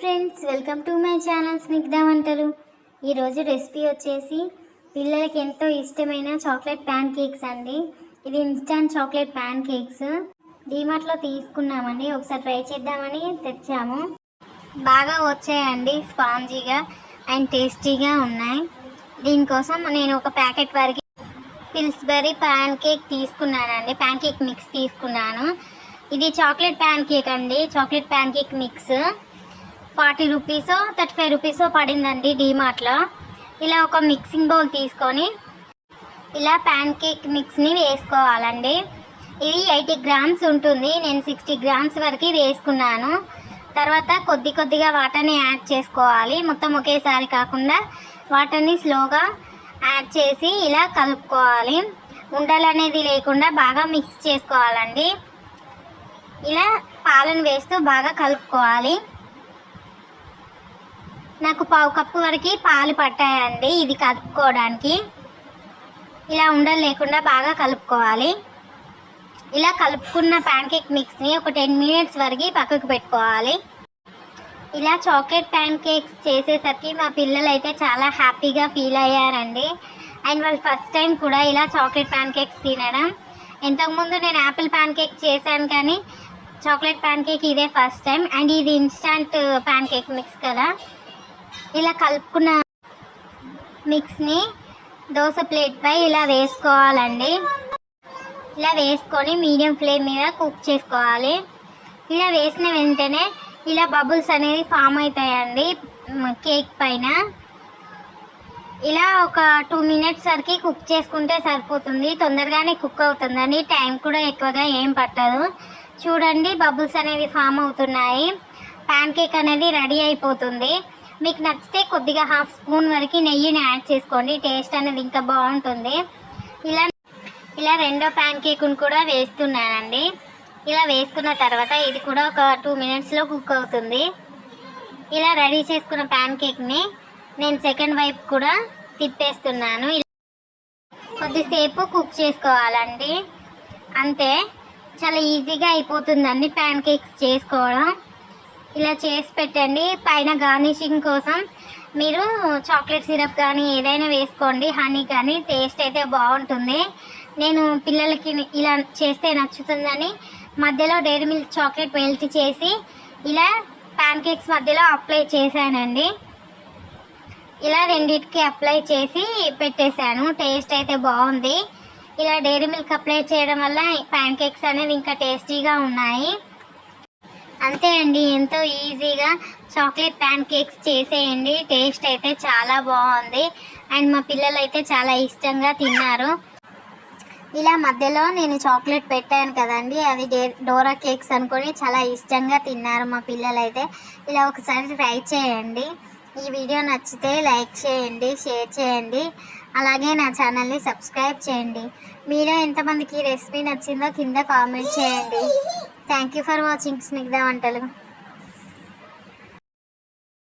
Friends welcome to my channel Snigdha వంటలు. ఈరోజు recipe వచ్చేసి పిల్లలకి ఎంతో ఇష్టమైన చాక్లెట్ ప్యాన్ కేక్స్ అండి. ఇది ఇన్స్టాంట్ చాక్లెట్ ప్యాన్ కేక్స్ డీమార్ట్లో తీసుకున్నామండి. ఒకసారి ట్రై చేద్దామని తెచ్చాము. బాగా వచ్చాయండి స్పాంజీగా అండ్ టేస్టీగా ఉన్నాయి. దీనికోసం నేను ఒక ప్యాకెట్ వరకు పిల్స్బెరీ ప్యాన్ కేక్ తీసుకున్నానండి. ప్యాన్ కేక్ మిక్స్ తీసుకున్నాను. ఇది చాక్లెట్ ప్యాన్ కేక్ అండి. Chocolate pancake mix. ఫార్టీ రూపీసో థర్టీ ఫైవ్ రూపీసో పడిందండి డీమార్ట్లో. ఇలా ఒక మిక్సింగ్ బౌల్ తీసుకొని ఇలా ప్యాన్ కేక్ మిక్స్ని వేసుకోవాలండి. ఇది ఎయిటీ గ్రామ్స్ ఉంటుంది. నేను సిక్స్టీ గ్రామ్స్ వరకు వేసుకున్నాను. తర్వాత కొద్ది కొద్దిగా వాటర్ని యాడ్ చేసుకోవాలి. మొత్తం ఒకేసారి కాకుండా వాటర్ని స్లోగా యాడ్ చేసి ఇలా కలుపుకోవాలి. ఉండలు అనేది లేకుండా బాగా మిక్స్ చేసుకోవాలండి. ఇలా పాలను వేస్తూ బాగా కలుపుకోవాలి. నాకు పావు కప్పు వరకు పాలు పట్టాయండి. ఇది కలుపుకోవడానికి. ఇలా ఉండలు లేకుండా బాగా కలుపుకోవాలి. ఇలా కలుపుకున్న ప్యాన్ కేక్ మిక్స్ని ఒక టెన్ మినిట్స్ వరకు పక్కకు పెట్టుకోవాలి. ఇలా చాక్లెట్ ప్యాన్ కేక్స్ చేసేసరికి మా పిల్లలు అయితే చాలా హ్యాపీగా ఫీల్ అయ్యారండి. అండ్ వాళ్ళు ఫస్ట్ టైం కూడా ఇలా చాక్లెట్ ప్యాన్ కేక్స్ తినడం. ఇంతకుముందు నేను యాపిల్ ప్యాన్ కేక్ చేశాను కానీ చాక్లెట్ ప్యాన్ కేక్ ఇదే ఫస్ట్ టైం. అండ్ ఇది ఇన్స్టాంట్ ప్యాన్ కేక్ మిక్స్ కదా. ఇలా కలుపుకున్న మిక్స్ని దోశ ప్లేట్పై ఇలా వేసుకోవాలండి. ఇలా వేసుకొని మీడియం ఫ్లేమ్ మీద కుక్ చేసుకోవాలి. ఇలా వేసిన వెంటనే ఇలా బబుల్స్ అనేది ఫామ్ అవుతాయండి కేక్ పైన. ఇలా ఒక టూ మినిట్స్ వరకు కుక్ చేసుకుంటే సరిపోతుంది. తొందరగానే కుక్ అవుతుందండి. టైం కూడా ఎక్కువగా ఏం పట్టదు. చూడండి బబుల్స్ అనేవి ఫామ్ అవుతున్నాయి. ప్యాన్ కేక్ అనేది రెడీ అయిపోతుంది. మీకు నచ్చితే కొద్దిగా హాఫ్ స్పూన్ వరకు నెయ్యిని యాడ్ చేసుకోండి. టేస్ట్ అనేది ఇంకా బాగుంటుంది. ఇలా ఇలా రెండో ప్యాన్ కేక్ను కూడా వేస్తున్నానండి. ఇలా వేసుకున్న తర్వాత ఇది కూడా ఒక టూ మినిట్స్లో కుక్ అవుతుంది. ఇలా రెడీ చేసుకున్న ప్యాన్ కేక్ని నేను సెకండ్ వైపు కూడా తిప్పేస్తున్నాను. ఇలా కొద్దిసేపు కుక్ చేసుకోవాలండి. అంతే. చాలా ఈజీగా అయిపోతుందండి ప్యాన్ కేక్స్ చేసుకోవడం. ఇలా చేసి పెట్టండి. పైన గార్నిషింగ్ కోసం మీరు చాక్లెట్ సిరప్ కానీ ఏదైనా వేసుకోండి. హనీ కానీ టేస్ట్ అయితే బాగుంటుంది. నేను పిల్లలకి ఇలా చేస్తే నచ్చుతుందని మధ్యలో డైరీ మిల్క్ చాక్లెట్ మెల్ట్ చేసి ఇలా ప్యాన్ కేక్స్ మధ్యలో అప్లై చేశానండి. ఇలా రెండింటికి అప్లై చేసి పెట్టేశాను. టేస్ట్ అయితే బాగుంది. ఇలా డైరీ మిల్క్ అప్లై చేయడం వల్ల ప్యాన్ కేక్స్ అనేది ఇంకా టేస్టీగా ఉన్నాయి. అంతే అండి ఎంతో ఈజీగా చాక్లెట్ ప్యాన్ కేక్స్ చేసేయండి. టేస్ట్ అయితే చాలా బాగుంది. అండ్ మా పిల్లలు అయితే చాలా ఇష్టంగా తిన్నారు. ఇలా మధ్యలో నేను చాక్లెట్ పెట్టాను కదండి అది డే డోరా కేక్స్ అనుకొని చాలా ఇష్టంగా తిన్నారు మా పిల్లలు అయితే ఇలా ఒకసారి ట్రై చేయండి. ఈ వీడియో నచ్చితే లైక్ చేయండి షేర్ చేయండి. అలాగే నా ఛానల్ని సబ్స్క్రైబ్ చేయండి. మీలో ఎంతమందికి రెసిపీ నచ్చిందో కింద కామెంట్ చేయండి. Thank you for watching Snigdha వంటలు.